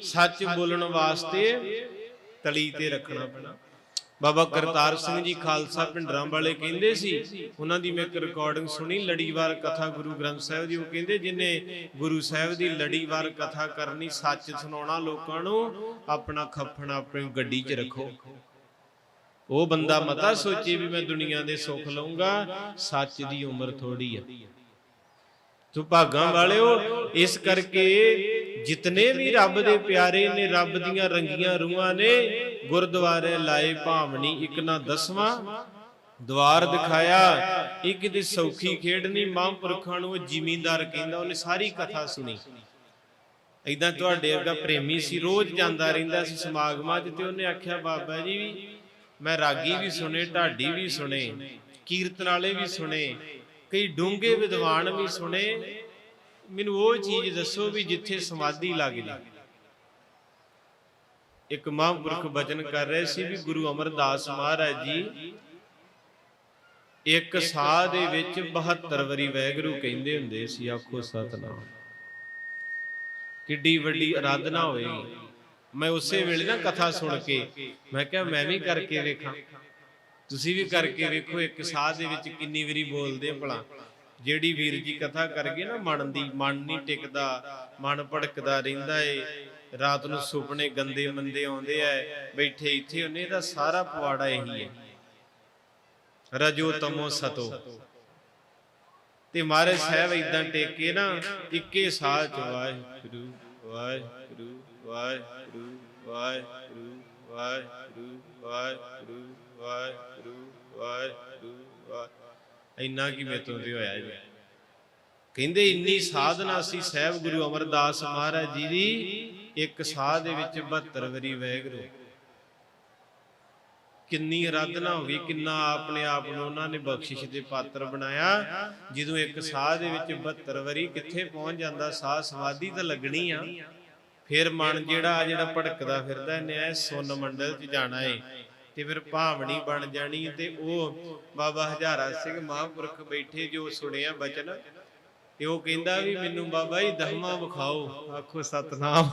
ਸੱਚ ਬੋਲਣ ਵਾਸਤੇ ਤਲੀ ਤੇ ਰੱਖਣਾ ਪੈਣਾ। ਬਾਬਾ ਕਰਤਾਰ ਸਿੰਘ ਜੀ ਖਾਲਸਾ ਪਿੰਡਰਾਂ ਵਾਲੇ ਕਹਿੰਦੇ ਸੀ, ਉਹਨਾਂ ਦੀ ਮੈਂ ਇੱਕ ਰਿਕਾਰਡਿੰਗ ਸੁਣੀ, ਲੜੀਵਾਰ ਕਥਾ ਗੁਰੂ ਗ੍ਰੰਥ ਸਾਹਿਬ ਦੀ ਉਹ ਕਹਿੰਦੇ ਜਿਨੇ ਗੁਰੂ ਸਾਹਿਬ ਦੀ ਲੜੀਵਾਰ ਕਥਾ ਕਰਨੀ, ਸੱਚ ਸੁਣਾਉਣਾ ਲੋਕਾਂ ਨੂੰ, ਆਪਣਾ ਖੱਫਣ ਆਪਣੀ ਗੱਡੀ 'ਚ ਰੱਖੋ। ਉਹ ਬੰਦਾ ਮਤਾ ਸੋਚੇ ਵੀ ਮੈਂ ਦੁਨੀਆ ਦੇ ਸੁੱਖ ਲਵਾਂਗਾ ਸੱਚ ਦੀ ਉਮਰ ਥੋੜੀ ਆ। ਤੂੰ ਭਾਗਾਂ ਵਾਲਿਓ, ਇਸ ਕਰਕੇ ਜਿਤਨੇ ਵੀ ਰੱਬ ਦੇ ਪਿਆਰੇ ਨੇ, ਰੱਬ ਦੀਆਂ ਰੰਗੀਆਂ ਰੂਹਾਂ ਨੇ, ਗੁਰਦੁਆਰੇ ਲਾਏ ਭਾਵਨੀ, ਇੱਕ ਨਾ ਦਸਵਾਂ, ਦਵਾਰ ਦਿਖਾਇਆ ਇਹ ਕਿਤੇ ਸੌਖੀ ਖੇਡ ਮਹਾਂਪੁਰਖਾਂ ਨੂੰ ਉਹ ਜ਼ਿਮੀਂਦਾਰ ਕਹਿੰਦਾ, ਉਹਨੇ ਸਾਰੀ ਕਥਾ ਸੁਣੀ। ਐਦਾਂ ਤੁਹਾਡੇ ਵਰਗਾ ਪ੍ਰੇਮੀ ਸੀ, ਰੋਜ਼ ਜਾਂਦਾ ਰਹਿੰਦਾ ਸੀ ਸਮਾਗਮਾਂ 'ਚ ਤੇ ਉਹਨੇ ਆਖਿਆ, ਬਾਬਾ ਜੀ ਵੀ ਮੈਂ ਰਾਗੀ ਵੀ ਸੁਣੇ, ਢਾਡੀ ਵੀ ਸੁਣੇ, ਕੀਰਤਨ ਵਾਲੇ ਵੀ ਸੁਣੇ, ਕਈ ਡੂੰਘੇ ਵਿਦਵਾਨ ਵੀ ਸੁਣੇ ਮੈਨੂੰ ਉਹ ਚੀਜ਼ ਦੱਸੋ ਵੀ ਜਿੱਥੇ ਸਮਾਧੀ ਲੱਗ ਜੇ। ਇੱਕ ਮਹਾਂਪੁਰਖ ਬਚਨ ਕਰ ਰਹੇ ਸੀ ਵੀ ਗੁਰੂ ਅਮਰਦਾਸ ਮਹਾਰਾਜ ਜੀ, ਇੱਕ ਸਾਹ ਦੇ ਵਿੱਚ 72 ਵਾਰੀ ਵੈਗਰੂ ਕਹਿੰਦੇ ਹੁੰਦੇ ਸੀ, ਆਖੋ ਸਤਨਾਮ। ਕਿੱਡੀ ਵੱਡੀ ਅਰਾਧਨਾ ਹੋਏਗੀ ਮੈਂ ਉਸੇ ਵੇਲੇ ਨਾ ਕਥਾ ਸੁਣ ਕੇ, ਮੈਂ ਕਿਹਾ, ਮੈਂ ਵੀ ਕਰਕੇ ਵੇਖਾਂ। ਤੁਸੀਂ ਵੀ ਕਰਕੇ ਵੇਖੋ, ਇੱਕ ਸਾਹ ਦੇ ਵਿੱਚ ਕਿੰਨੀ ਵਾਰੀ ਬੋਲਦੇ ਭਲਾ। ਜਿਹੜੀ ਵੀਰ ਜੀ ਕਥਾ ਕਰਕੇ ਨਾ ਮਨ ਦੀ ਮਨ ਨਹੀਂ ਟਿਕਦਾ, ਮਨ ਭੜਕਦਾ ਰਹਿੰਦਾ ਏ। ਰਾਤ ਨੂੰ ਸੁਪਨੇ ਗੰਦੇ ਮੰਦੇ ਆਉਂਦੇ ਐ ਬੈਠੇ ਇੱਥੇ ਉਹਨੇ ਦਾ ਸਾਰਾ ਪਵਾੜਾ ਇਹੀ ਹੈ ਰਜੋ ਤਮੋ ਸਤੋ। ਤੇ ਮਹਾਰਾਜ ਸਾਹਿਬ ਇਦਾਂ ਕੇ ਨਾ, ਇੱਕੇ ਸਾਹ ਚ ਵਾਹਿਗੁਰੂ ਵਾਹਿਗੁਰੂ ਵਾਹਿਗੁਰੂ ਵਾਹਿਗੁਰੂ ਵਾਹਿਗੁਰੂ ਵਾਹਿਗੁਰੂ ਵਾਹਿਗੁਰੂ ਵਾਹਿਗੁਰੂ ਵਾਹਿ ਇੰਨਾ ਕੀ ਮੇਤੋਂ ਤੇ ਹੋਇਆ ਜੀ। ਕਹਿੰਦੇ ਇੰਨੀ ਸਾਧਨਾ ਸੀ ਸਾਹਿਬ ਗੁਰੂ ਅਮਰਦਾਸ ਮਹਾਰਾਜ ਜੀ ਦੀ ਇੱਕ ਸਾਹ ਦੇ ਵਿੱਚ 72 ਵਾਰੀ ਵੈਗਰੂ ਕਿੰਨੀ ਅਰਾਧਨਾ ਹੋ ਗਈ ਕਿੰਨਾ ਆਪਣੇ ਆਪ ਨੂੰ ਉਹਨਾਂ ਨੇ ਬਖਸ਼ਿਸ਼ ਦੇ ਪਾਤਰ ਬਣਾਇਆ ਜਦੋਂ ਇੱਕ ਸਾਹ ਦੇ ਵਿੱਚ 72 ਵਾਰੀ ਕਿੱਥੇ ਪਹੁੰਚ ਜਾਂਦਾ ਸਾਹ ਸਮਾਧੀ ਤਾਂ ਲੱਗਣੀ ਆ। ਫਿਰ ਮਨ ਜਿਹੜਾ ਜਿਹੜਾ ਭਟਕਦਾ ਫਿਰਦਾ ਇਹਨੇ ਐ ਸੁਨ ਮੰਡਲ 'ਚ ਜਾਣਾ ਏ। ਤੇ ਫਿਰ ਭਾਵਣੀ ਬਣ ਜਾਣੀ ਤੇ ਉਹ ਬਾਬਾ ਹਜ਼ਾਰਾ ਸਿੰਘ ਮਹਾਂਪੁਰਖ ਬੈਠੇ ਜੋ ਸੁਣਿਆ ਬਚਨ, ਤੇ ਉਹ ਕਹਿੰਦਾ ਵੀ ਮੈਨੂੰ ਬਾਬਾ ਜੀ ਦਹਮਾ ਵਿਖਾਓ। ਆਖੋ, ਸਤਨਾਮ।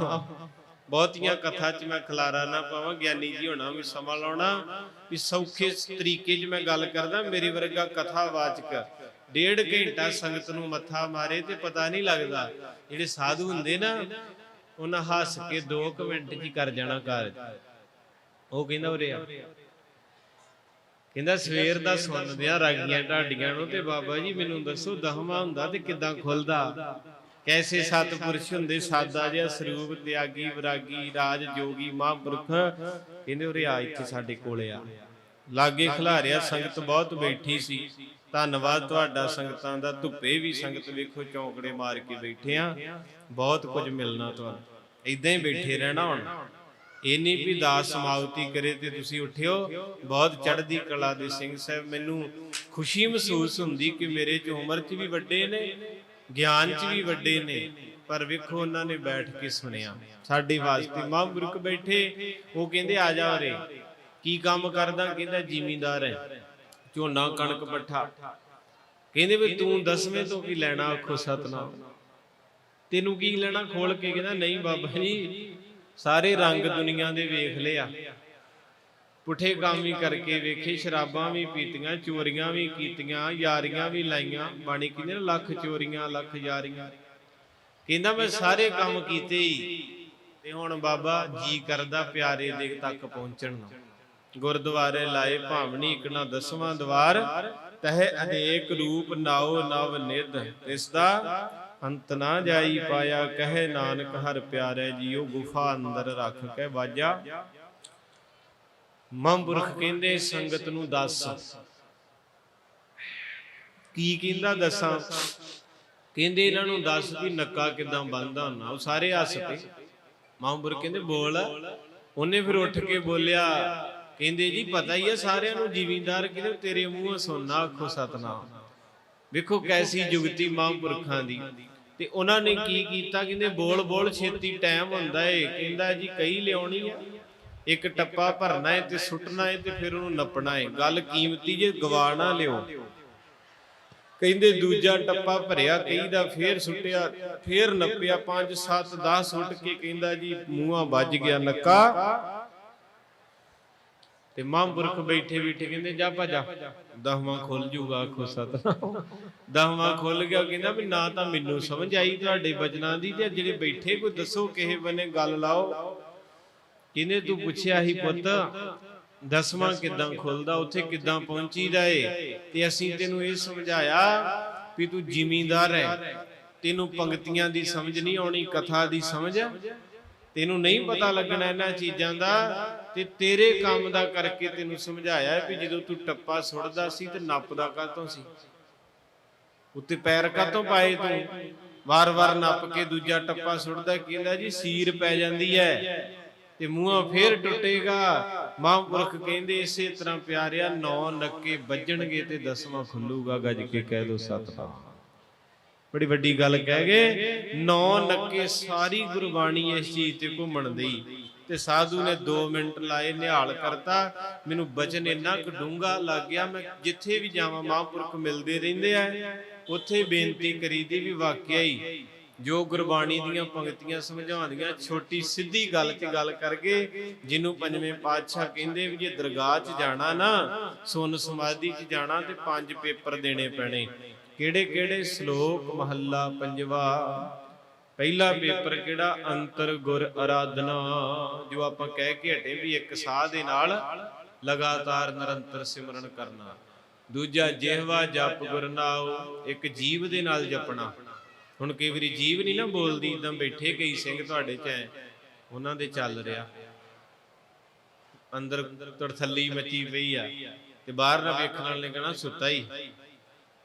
ਬਹੁਤੀਆਂ ਕਥਾ 'ਚ ਮੈਂ ਖਲਾਰਾ ਨਾ ਪਾਵਾਂ, ਗਿਆਨੀ ਜੀ ਹੋਣਾ ਵੀ ਸਮਾਂ ਲਾਉਣਾ, ਵੀ ਸੌਖੇ ਤਰੀਕੇ 'ਚ ਮੈਂ ਗੱਲ ਕਰਦਾ, ਮੇਰੇ ਵਰਗਾ ਕਥਾ ਵਾਚਕ ਡੇਢ ਘੰਟਾ ਸੰਗਤ ਨੂੰ ਮੱਥਾ ਮਾਰੇ ਤੇ ਪਤਾ ਨਹੀਂ ਲੱਗਦਾ। ਜਿਹੜੇ ਸਾਧੂ ਹੁੰਦੇ ਨਾ, ਉਹਨਾਂ ਹੱਸ ਕੇ 2 ਮਿੰਟ 'ਚ ਹੀ ਕਰ ਜਾਣਾ ਕਾਰਜ। ਉਹ ਕਹਿੰਦਾ ਉਰੇ ਆ। ਕਹਿੰਦਾ ਸਵੇਰ ਦਾ ਸੁਣਦੇ ਆ ਰਾਗੀਆਂ ਢਾਡੀਆਂ ਨੂੰ ਤੇ ਬਾਬਾ ਜੀ ਮੈਨੂੰ ਦੱਸੋ ਦਹਮਾ ਹੁੰਦਾ ਤੇ ਕਿਦਾਂ ਖੁੱਲਦਾ? ਕੈਸੇ ਸਤਪੁਰਸ਼ ਹੁੰਦੇ? ਸਾਦਾ ਜਿਹਾ ਸਰੂਪ, ਤਿਆਗੀ, ਵਿਰਾਗੀ, ਰਾਜ, ਜੋਗੀ, ਮਹਾਂਪੁਰਖ। ਕਹਿੰਦੇ ਉਰੇ ਆ, ਇੱਥੇ ਸਾਡੇ ਕੋਲੇ ਆ। ਲਾਗੇ ਖਿਲਾਰਿਆ ਸੰਗਤ ਬਹੁਤ ਬੈਠੀ ਸੀ। ਧੰਨਵਾਦ ਤੁਹਾਡਾ ਸੰਗਤਾਂ ਦਾ। ਧੁੱਪੇ ਵੀ ਸੰਗਤ ਵੇਖੋ ਚੌਂਕੜੇ ਮਾਰ ਕੇ ਬੈਠੇ ਆ। ਬਹੁਤ ਕੁਝ ਮਿਲਣਾ ਤੁਹਾਨੂੰ। ਇਦਾਂ ਹੀ ਬੈਠੇ ਰਹਿਣਾ ਹੁਣ। ਇਹ ਨਹੀਂ ਵੀ ਦਾਸ ਸਮਾਪਤੀ ਕਰੇ ਤੇ ਤੁਸੀਂ ਉੱਠਿਓ। ਬਹੁਤ ਚੜ੍ਹਦੀ ਕਲਾ ਦੇ ਸਿੰਘ ਸਾਹਿਬ, ਮੈਨੂੰ ਖੁਸ਼ੀ ਮਹਿਸੂਸ ਹੁੰਦੀ ਕਿ ਮੇਰੇ ਚ ਉਮਰ ਚ ਵੀ ਵੱਡੇ ਨੇ, ਗਿਆਨ ਚ ਵੀ ਵੱਡੇ ਨੇ, ਪਰ ਵੇਖੋ ਉਹਨਾਂ ਨੇ ਬੈਠ ਕੇ ਸੁਣਿਆ। ਸਾਡੇ ਵਾਸਤੇ ਮਹਾਂਪੁਰਖ ਬੈਠੇ, ਉਹ ਕਹਿੰਦੇ, ਆ ਜਾ ਉਰੇ, ਕੀ ਕੰਮ ਕਰਦਾ? ਕਹਿੰਦਾ, ਜ਼ਿਮੀਂਦਾਰ ਹੈ, ਝੋਨਾ ਕਣਕ ਪੱਠਾ। ਕਹਿੰਦੇ, ਵੀ ਤੂੰ ਦਸਵੇਂ ਤੋਂ ਕੀ ਲੈਣਾ ਆਖੋ ਸਤਨਾਮ? ਤੈਨੂੰ ਕੀ ਲੈਣਾ? ਖੋਲ ਕੇ ਕਹਿੰਦਾ, ਨਹੀਂ ਬਾਬਾ ਜੀ ਸਾਰੇ ਰੰਗ ਦੁਨੀਆ ਦੇ ਵੇਖ ਲਿਆ ਪੁੱਠੇ ਕੰਮ ਵੀ ਕਰਕੇ ਵੇਖੇ, ਸ਼ਰਾਬਾਂ ਵੀ ਪੀਤੀਆਂ, ਚੋਰੀਆਂ ਵੀ ਕੀਤੀਆਂ, ਯਾਰੀਆਂ ਵੀ ਲਾਈਆਂ, ਬਾਣੀ ਕਹਿੰਦੇ ਲੱਖ ਚੋਰੀਆਂ, ਲੱਖ ਯਾਰੀਆਂ। ਕਹਿੰਦਾ ਮੈਂ ਸਾਰੇ ਕੰਮ ਕੀਤੇ ਹੀ ਤੇ ਹੁਣ ਬਾਬਾ ਜੀ ਕਰਦਾ ਪਿਆਰੇ ਦੇ ਤੱਕ ਪਹੁੰਚਣ ਨੂੰ। ਗੁਰਦੁਆਰੇ ਲਾਏ ਭਾਵਨੀ ਇੱਕ ਨਾ ਦਸਵਾਂ ਦਵਾਰ, ਤਹਿ ਅਨੇਕ ਰੂਪ ਨਾਉ ਨਵ ਨਿਧ, ਇਸ ਦਾ ਅੰਤ ਨਾ ਜਾਈ ਪਾਇਆ, ਕਹੇ ਨਾਨਕ ਹਰ ਪਿਆਰੇ ਜੀਓ, ਗੁਫਾ ਅੰਦਰ ਰੱਖ ਕੇ ਵਾਜਾ। ਮਹਾਂਪੁਰਖ ਕਹਿੰਦੇ, ਸੰਗਤ ਨੂੰ ਦੱਸ। ਕੀ ਕਹਿੰਦਾ ਦੱਸਾਂ? ਕਹਿੰਦੇ ਇਹਨਾਂ ਨੂੰ ਦੱਸ ਵੀ ਨੱਕਾ ਕਿਦਾਂ ਬੰਦਾ ਹੁੰਦਾ, ਉਹ ਸਾਰੇ ਹੱਸ ਪਏ। ਮਹਾਂਪੁਰਖ ਕਹਿੰਦੇ, ਬੋਲ। ਉਹਨੇ ਫਿਰ ਉੱਠ ਕੇ ਬੋਲਿਆ, ਕਹਿੰਦੇ ਜੀ, ਪਤਾ ਹੀ ਹੈ ਸਾਰਿਆਂ ਨੂੰ ਜ਼ਿਮੀਂਦਾਰ ਕਹਿੰਦੇ ਤੇਰੇ ਮੂੰਹੋਂ ਸੁਣਨਾ ਆਖੋ ਸਤਨਾਮ। ਵੇਖੋ ਕੈਸੀ ਜੁਗਤੀ ਮਹਾਂਪੁਰਖਾਂ ਦੀ। ਤੇ ਉਹਨਾਂ ਨੇ ਕੀ ਕੀਤਾ? ਕਹਿੰਦੇ ਬੋਲ ਬੋਲ ਛੇਤੀ ਟਾਈਮ ਹੁੰਦਾ ਏ। ਕਹਿੰਦਾ ਜੀ ਕਈ ਲਿਆਉਣੀ ਆ। ਇੱਕ ਟੱਪਾ ਭਰਨਾ ਏ ਤੇ ਸੁੱਟਣਾ ਏ ਤੇ ਫਿਰ ਉਹਨੂੰ ਨੱਪਣਾ ਏ। ਗੱਲ ਕੀਮਤੀ ਜੇ ਗਵਾਣਾ ਲਿਓ। ਕਹਿੰਦੇ ਦੂਜਾ ਟੱਪਾ ਭਰਿਆ ਕਈ ਦਾ ਫੇਰ ਸੁੱਟਿਆ, ਫੇਰ ਨੱਪਿਆ। 5 7 10 ਸੁੱਟ ਕੇ ਕਹਿੰਦਾ ਜੀ, ਮੂੰਹਾਂ ਵੱਜ ਗਿਆ ਨੱਕਾ। ਤੇ ਮਹਾਂਪੁਰਖ ਬੈਠੇ ਬੈਠੇ ਕਹਿੰਦੇ, ਜਾ ਭਜਾ। ਦਹਵਾਂ ਖੁੱਲ ਜੂਗਾ ਆਖੋ ਸਤਨਾਮ। ਦਹਵਾਂ ਖੁੱਲ ਗਿਆ ਕਹਿੰਦਾ ਵੀ ਨਾ ਤਾਂ ਮੈਨੂੰ ਸਮਝ ਆਈ ਤੁਹਾਡੇ ਬਚਨਾਂ ਦੀ ਤੇ ਜਿਹੜੇ ਬੈਠੇ, ਕੋਈ ਦੱਸੋ ਕਿਸੇ ਬੰਨੇ ਗੱਲ ਲਾਓ। ਕਹਿੰਦੇ, ਤੂੰ ਪੁੱਛਿਆ ਹੀ ਪੁੱਤ, ਦਸਵਾਂ ਕਿਦਾਂ ਖੁੱਲਦਾ, ਉੱਥੇ ਕਿਦਾਂ ਪਹੁੰਚੀਦਾ ਏ? ਤੇ ਅਸੀਂ ਤੈਨੂੰ ਇਹ ਸਮਝਾਇਆ ਵੀ ਤੂੰ ਜ਼ਿਮੀਂਦਾਰ ਹੈ ਤੈਨੂੰ ਪੰਕਤੀਆਂ ਦੀ ਸਮਝ ਨਹੀਂ ਆਉਣੀ, ਕਥਾ ਦੀ ਸਮਝ। ਤੈਨੂੰ ਨਹੀਂ ਪਤਾ ਲੱਗਣਾ ਇਹਨਾਂ ਚੀਜ਼ਾਂ ਦਾ ਤੇ ਤੇਰੇ ਕੰਮ ਦਾ ਕਰਕੇ ਤੈਨੂੰ ਸਮਝਾਇਆ ਵੀ ਜਦੋਂ ਤੂੰ ਟੱਪਾ ਸੁੱਟਦਾ ਸੀ ਤੇ ਨੱਪਦਾ ਕਾਹਤੋਂ ਸੀ? ਉੱਤੇ ਪੈਰ ਕਾਹਤੋਂ ਪਾਏ ਤੂੰ? ਵਾਰ-ਵਾਰ ਨੱਪ ਕੇ ਦੂਜਾ ਟੱਪਾ ਸੁੱਟਦਾ ਕਹਿੰਦਾ ਜੀ ਸੀਰ ਪੈ ਜਾਂਦੀ ਹੈ। ਤੇ ਮੂੰਹਾਂ ਫੇਰ ਟੁੱਟੇਗਾ। ਮਹਾਂਪੁਰਖ ਕਹਿੰਦੇ ਇਸੇ ਤਰ੍ਹਾਂ ਪਿਆਰਿਆ ਨੌ ਨੱਕੇ ਵੱਜਣਗੇ ਤੇ ਦਸਵਾਂ ਖੁੱਲੂਗਾ ਗੱਜ ਕੇ ਕਹਿ ਦੋ ਸਤਨਾਮ। ਬੜੀ ਵੱਡੀ ਗੱਲ ਕਹਿ ਗਏ ਨੌ ਨੱਕੇ ਸਾਰੀ ਗੁਰਬਾਣੀ ਇਸ ਚੀਜ਼ ਤੇ ਘੁੰਮਣ ਦੀ। ਤੇ ਸਾਧੂ ਨੇ 2 ਮਿੰਟ ਲਾਏ, ਨਿਹਾਲ ਕਰਤਾ, ਮੈਨੂੰ ਬਚਨ ਇੰਨਾ ਕੁ ਡੂੰਗਾ ਲੱਗ ਗਿਆ, ਮੈਂ ਜਿੱਥੇ ਵੀ ਜਾਵਾਂ ਮਹਾਂਪੁਰਖ ਮਿਲਦੇ ਰਹਿੰਦੇ ਆ। ਉੱਥੇ ਬੇਨਤੀ ਕਰੀਦੀ ਵੀ ਵਾਕਿਆ ਹੀ ਜੋ ਗੁਰਬਾਣੀ ਦੀਆਂ ਪੰਕਤੀਆਂ ਸਮਝਾਉਂਦੀਆਂ, ਛੋਟੀ ਸਿੱਧੀ ਗੱਲ 'ਚ ਗੱਲ ਕਰਕੇ ਜਿਹਨੂੰ ਪੰਜਵੇਂ ਪਾਤਸ਼ਾਹ ਕਹਿੰਦੇ ਵੀ ਜੇ ਦਰਗਾਹ 'ਚ ਜਾਣਾ ਨਾ, ਸੁਨ ਸਮਾਧੀ 'ਚ ਜਾਣਾ ਤੇ ਪੰਜ ਪੇਪਰ ਦੇਣੇ ਪੈਣੇ। ਕਿਹੜੇ ਕਿਹੜੇ ਸ਼ਲੋਕ ਮਹੱਲਾ ਪੰਜਵਾ? ਪਹਿਲਾ ਪੇਪਰ ਕਿਹੜਾ? ਅੰਤਰ ਗੁਰ ਆਰਾਧਨਾ ਜੋ ਆਪਾਂ ਕਹਿ ਕੇ ਹਟੇ ਵੀ ਇੱਕ ਸਾਹ ਦੇ ਨਾਲ ਲਗਾਤਾਰ ਨਿਰੰਤਰ ਸਿਮਰਨ ਕਰਨਾ। ਦੂਜਾ, ਜਿਹਵਾ ਜਪ ਗੁਰ ਇੱਕ ਜੀਵ ਦੇ ਨਾਲ ਜਪਣਾ। ਹੁਣ ਕਈ ਵਾਰੀ ਜੀਵ ਨਹੀਂ ਨਾ ਬੋਲਦੀ, ਇਦਾਂ ਬੈਠੇ ਕਈ ਸਿੰਘ ਤੁਹਾਡੇ ਚ ਐ, ਉਹਨਾਂ ਦੇ ਚੱਲ ਰਿਹਾ। ਅੰਦਰ ਤੜਥੱਲੀ ਮਚੀ ਪਈ ਆ, ਤੇ ਬਾਹਰ ਨਾ ਵੇਖਣ ਵਾਲੇ ਨੇ ਕਹਣਾ ਸੁੱਤਾ ਹੀ।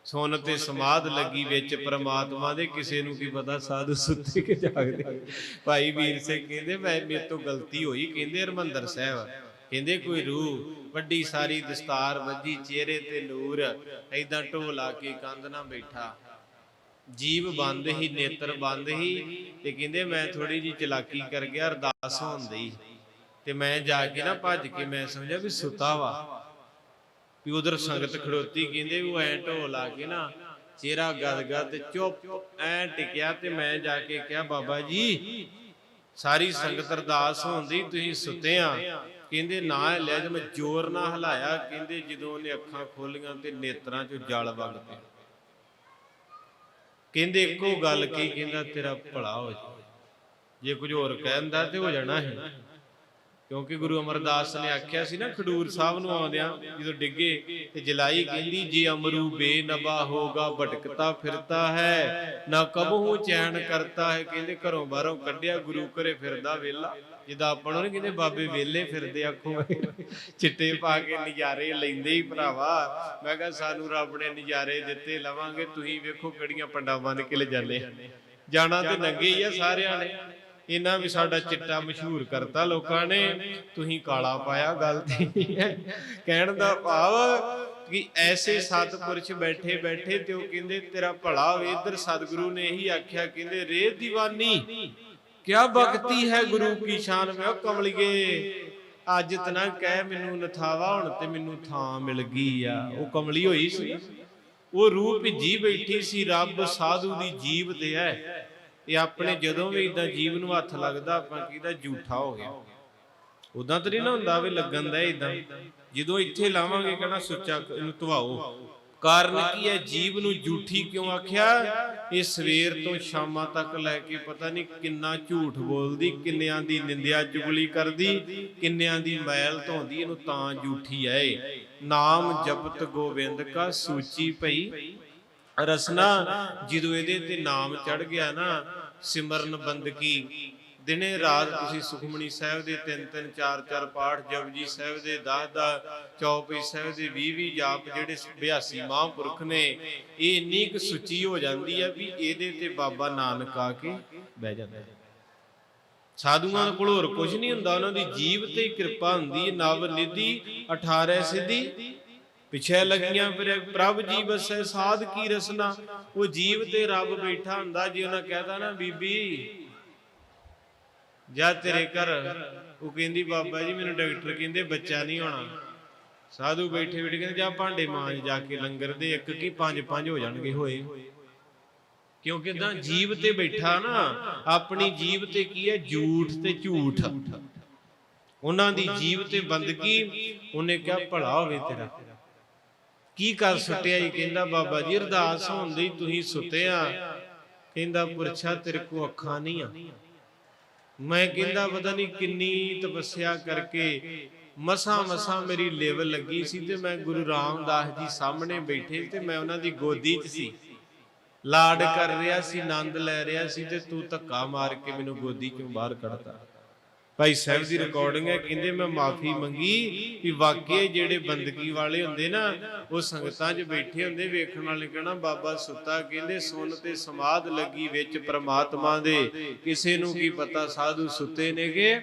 ਸੁਣ ਤੇ ਸਮਾਧ ਲੱਗੀ ਵਿੱਚ ਪ੍ਰਮਾਤਮਾ ਦੇ ਕਿਸੇ ਨੂੰ ਕੀ ਪਤਾ ਸਾਧੂ ਸੁੱਤੇ ਕਿ ਜਾਗਦੇ ਭਾਈ ਵੀਰ ਸਿੰਘ ਕਹਿੰਦੇ ਮੈਂ ਮੇਰੇ ਤੋਂ ਗਲਤੀ ਹੋਈ। ਕਹਿੰਦੇ ਹਰਮੰਦਰ ਸਾਹਿਬ। ਕਹਿੰਦੇ ਕੋਈ ਰੂਹ ਵੱਡੀ ਸਾਰੀ ਦਸਤਾਰ ਵੱਜੀ ਚਿਹਰੇ ਤੇ ਨੂਰ। ਐਦਾਂ ਢੋਲਾ ਕੇ ਕੰਧ ਨਾ ਬੈਠਾ। ਜੀਵ ਬੰਦ ਹੀ ਨੇਤਰ ਬੰਦ ਹੀ। ਤੇ ਕਹਿੰਦੇ ਮੈਂ ਥੋੜੀ ਜੀ ਚਲਾਕੀ ਕਰ ਗਿਆ ਅਰਦਾਸ ਹੁੰਦੀ ਤੇ ਮੈਂ ਜਾ ਕੇ ਨਾ ਭੱਜ ਕੇ ਮੈਂ ਸਮਝਿਆ ਵੀ ਸੁੱਤਾ ਵਾ। ਵੀ ਉਧਰ ਸੰਗਤ ਖੜੋਤੀ ਕਹਿੰਦੇ ਉਹ ਐ ਢੋ ਲਾ ਕੇ ਨਾ ਚਿਹਰਾ ਗਦਗਦ ਚੁੱਪ ਐ ਟਿਕਿਆ ਤੇ ਮੈਂ ਜਾ ਕੇ ਕਿਹਾ, ਬਾਬਾ ਜੀ, ਸਾਰੀ ਸੰਗਤ ਅਰਦਾਸ ਹੁੰਦੀ ਤੁਸੀਂ ਸੁੱਤੇ ਆ। ਕਹਿੰਦੇ, ਨਾ, ਲੈ ਜ, ਮੈਂ ਜ਼ੋਰ ਨਾਲ ਹਿਲਾਇਆ। ਕਹਿੰਦੇ, ਜਦੋਂ ਉਹਨੇ ਅੱਖਾਂ ਖੋਲੀਆਂ ਤੇ ਨੇਤਰਾਂ 'ਚੋਂ ਜਲ ਵਗ ਪਿਆ। ਕਹਿੰਦੇ, ਇੱਕੋ ਗੱਲ ਕੀ ਕਹਿੰਦਾ, ਤੇਰਾ ਭਲਾ ਹੋ ਜਾਏ ਜੇ ਕੁਝ ਹੋਰ ਕਹਿੰਦਾ ਤੇ ਹੋ ਜਾਣਾ ਹੈ ਕਿਉਂਕਿ ਗੁਰੂ ਅਮਰਦਾਸ ਨੇ ਆਖਿਆ ਸੀ ਨਾ, ਖਡੂਰ ਸਾਹਿਬ ਨੂੰ ਆਉਂਦਿਆਂ ਜਦੋਂ ਡਿੱਗੇ ਤੇ ਜਲਾਈ ਕਹਿੰਦੀ, ਜੇ ਅਮਰੂ ਬੇਨਬਾ ਹੋਗਾ, ਭਟਕਤਾ ਫਿਰਤਾ ਹੈ, ਨਾ ਕਬਹੂ ਚੈਨ ਕਰਤਾ ਹੈ। ਕਹਿੰਦੇ ਘਰੋਂ ਬਾਹਰੋਂ ਕੱਢਿਆ, ਗੁਰੂ ਘਰੇ ਫਿਰਦਾ ਵੇਲਾ ਜਿੱਦਾਂ ਆਪਾਂ ਨੂੰ ਕਹਿੰਦੇ, ਬਾਬੇ ਵੇਲੇ ਫਿਰਦੇ ਆਖੋ ਚਿੱਟੇ ਪਾ ਕੇ ਨਜ਼ਾਰੇ ਲੈਂਦੇ ਹੀ ਭਰਾਵਾ। ਮੈਂ ਕਿਹਾ, ਸਾਨੂੰ ਰੱਬ ਨੇ ਨਜ਼ਾਰੇ ਦਿੱਤੇ, ਲਵਾਂਗੇ। ਤੁਸੀਂ ਵੇਖੋ ਕਿਹੜੀਆਂ ਪੰਡਾ ਬੰਨ ਕੇ ਲੈ ਜਾਂਦੇ ਜਾਣਾ ਤੇ ਨੰਗੇ ਹੀ ਆ ਸਾਰਿਆਂ ਨੇ। ਇਹਨਾਂ ਵੀ ਸਾਡਾ ਚਿੱਟਾ ਮਸ਼ਹੂਰ ਕਰਤਾ ਲੋਕਾਂ ਨੇ। ਤੁਸੀਂ ਕਾਲਾ ਪਾਇਆ ਗੱਲ ਤੇ। ਹੈ ਕਹਿਣ ਦਾ ਭਾਵ ਕਿ ਐਸੇ ਸਤਪੁਰਸ਼ ਬੈਠੇ ਬੈਠੇ ਤੇ ਉਹ ਕਹਿੰਦੇ, ਤੇਰਾ ਭਲਾ ਹੋਵੇ, ਇਧਰ ਸਤਿਗੁਰੂ ਨੇ ਇਹੀ ਆਖਿਆ, ਕਹਿੰਦੇ, ਰੇ ਦੀਵਾਨੀ, ਕਿਆ ਭਗਤੀ ਹੈ ਗੁਰੂ ਕੀ ਸ਼ਾਨ? ਮੈਂ ਕਮਲੀਏ, ਅੱਜ ਤਨਾ ਕਹਿ ਮੈਨੂੰ ਨਥਾਵਾ ਹੁਣ ਤੇ ਮੈਨੂੰ ਥਾਂ ਮਿਲ ਗਈ ਆ। ਉਹ ਕਮਲੀ ਹੋਈ ਸੀ। ਉਹ ਰੂਹ ਭਿੱਜੀ ਬੈਠੀ ਸੀ, ਰੱਬ ਸਾਧੂ ਦੀ ਜੀਵ ਤੇ ਹੈ। ਇਹ ਆਪਣੇ ਜਦੋਂ ਵੀ ਇਦਾਂ ਜੀਵ ਨੂੰ ਹੱਥ ਲੱਗਦਾ, ਆਪਾਂ ਕਿਹਦਾ, ਝੂਠਾ ਹੋ ਗਿਆ। ਉਦਾਂ ਤਾਂ ਨਹੀਂ ਨਾ ਹੁੰਦਾ ਵੀ ਲੱਗਣ ਦਾ ਇਦਾਂ ਜਦੋਂ ਇੱਥੇ ਲਾਵਾਂਗੇ, ਕਹਿੰਦਾ ਸੁੱਚਾ ਇਹਨੂੰ ਧਵਾਓ। ਕਾਰਨ ਕੀ ਹੈ? ਜੀਵ ਨੂੰ ਝੂਠੀ ਕਿਉਂ ਆਖਿਆ? ਇਹ ਸਵੇਰ ਤੋਂ ਸ਼ਾਮਾਂ ਤੱਕ ਲੈ ਕੇ ਪਤਾ ਨਹੀਂ ਕਿੰਨਾ ਝੂਠ ਬੋਲਦੀ, ਕਿੰਨਿਆਂ ਦੀ ਨਿੰਦਿਆ ਚੁਗਲੀ ਕਰਦੀ, ਕਿੰਨਿਆਂ ਦੀ ਮੈਲ ਧੋਂਦੀ, ਇਹਨੂੰ ਤਾਂ ਝੂਠੀ ਐ ਨਾਮ ਜਪਤ ਗੋਬਿੰਦ ਕਾ ਸੂਚੀ ਭਈ। ਰਸਨਾ, ਜਦੋਂ ਇਹਦੇ ਤੇ ਨਾਮ ਚੜ ਗਿਆ ਨਾ ਸਿਮਰਨ ਬੰਦਗੀ ਦਿਨੇ ਰਾਤ ਤੁਸੀਂ ਸੁਖਮਣੀ ਸਾਹਿਬ ਦੇ ਤਿੰਨ ਤਿੰਨ, ਚਾਰ ਚਾਰ ਪਾਠ, ਜਪਜੀ ਸਾਹਿਬ ਦੇ 10 ਦਾ ਚੌਪਈ ਸਾਹਿਬ ਦੇ 20 20 ਜਾਪ ਜਿਹੜੇ 82 ਮਹਾਂਪੁਰਖ ਨੇ, ਇਹ ਇੰਨੀ ਕੁ ਸੁੱਚੀ ਹੋ ਜਾਂਦੀ ਹੈ ਵੀ ਇਹਦੇ ਤੇ ਬਾਬਾ ਨਾਨਕ ਆ ਕੇ ਬਹਿ ਜਾਂਦਾ ਸਾਧੂਆਂ ਕੋਲ ਹੋਰ ਕੁਝ ਨਹੀਂ ਹੁੰਦਾ, ਉਹਨਾਂ ਦੀ ਜੀਵ ਤੇ ਕਿਰਪਾ ਹੁੰਦੀ ਨਵ ਨਿਧੀ 18 ਸਿੱਧੀ ਪਿਛੇ ਲੱਗੀਆਂ ਫਿਰ ਪ੍ਰਭ ਜੀ ਬਸੈ ਸਾਧ ਕੀ ਰਸਨਾ? ਉਹ ਜੀਵ ਤੇ ਰੱਬ ਬੈਠਾ ਹੁੰਦਾ ਜੀ ਉਹਨਾਂ ਕਹਦਾ ਨਾ, ਬੀਬੀ, ਜਾ ਤੇਰੇ ਘਰ। ਉਹ ਕਹਿੰਦੀ, ਬਾਬਾ ਜੀ, ਮੈਨੂੰ ਡਾਕਟਰ ਕਹਿੰਦੇ ਬੱਚਾ ਨਹੀਂ ਹੋਣਾ ਸਾਧੂ ਬੈਠੇ ਬੈਠੇ ਕਹਿੰਦੇ, ਜਾ ਭਾਂਡੇ ਮਾਂਜ ਜਾ ਕੇ ਲੰਗਰ ਦੇ, ਇੱਕ ਕੀ ਪੰਜ ਪੰਜ ਹੋ ਜਾਣਗੇ ਹੋਏ। ਕਿਉਂਕਿ ਤਾਂ ਜੀਵ ਤੇ ਬੈਠਾ ਨਾ, ਆਪਣੀ ਜੀਵ ਤੇ ਕੀ ਹੈ? ਝੂਠ ਤੇ ਝੂਠ। ਉਹਨਾਂ ਦੀ ਜੀਵ ਤੇ ਬੰਦਗੀ, ਉਹਨੇ ਕਿਹਾ, ਭਲਾ ਹੋਵੇ ਤੇਰਾ। ਕੀ ਕਰ ਸੁੱਟਿਆ ਜੀ? ਕਹਿੰਦਾ, ਬਾਬਾ ਜੀ, ਅਰਦਾਸ ਹੁੰਦੀ ਤੁਸੀਂ ਸੁੱਤੇ ਕਹਿੰਦਾ, ਪੁਰਛਾ, ਤੇਰੇ ਕੋ ਅੱਖਾਂ ਨਹੀਂ ਆ। ਮੈਂ ਕਹਿੰਦਾ, ਪਤਾ ਨਹੀਂ ਕਿੰਨੀ ਤਪੱਸਿਆ ਕਰਕੇ ਮਸਾ ਮਸਾ ਮੇਰੀ ਲੇਵਲ ਲੱਗੀ ਸੀ ਤੇ ਮੈਂ ਗੁਰੂ ਰਾਮਦਾਸ ਜੀ ਸਾਹਮਣੇ ਬੈਠੇ ਤੇ ਮੈਂ ਉਹਨਾਂ ਦੀ ਗੋਦੀ 'ਚ ਸੀ। ਲਾਡ ਕਰ ਰਿਹਾ ਸੀ, ਆਨੰਦ ਲੈ ਰਿਹਾ ਸੀ ਤੇ ਤੂੰ ਧੱਕਾ ਮਾਰ ਕੇ ਮੈਨੂੰ ਗੋਦੀ 'ਚੋਂ ਬਾਹਰ ਕੱਢਤਾ। ਭਾਈ ਸਾਹਿਬ ਦੀ ਰਿਕਾਰਡਿੰਗ ਹੈ ਕਹਿੰਦੇ ਮੈਂ ਮਾਫੀ ਮੰਗੀ ਕਿ ਵਾਕਿਆ ਜਿਹੜੇ ਬੰਦਗੀ ਵਾਲੇ ਹੁੰਦੇ ਨਾ ਉਹ ਸੰਗਤਾਂ 'ਚ ਬੈਠੇ ਹੁੰਦੇ ਵੇਖਣ ਵਾਲੇ ਕਹਿਣਾ ਬਾਬਾ ਸੁੱਤਾ ਕਹਿੰਦੇ ਸੁਣ ਤੇ ਸਮਾਦ ਲੱਗੀ ਵਿੱਚ ਪ੍ਰਮਾਤਮਾ ਦੇ ਕਿਸੇ ਨੂੰ ਕੀ ਪਤਾ ਸਾਧੂ ਸੁੱਤੇ ਨੇਗੇ?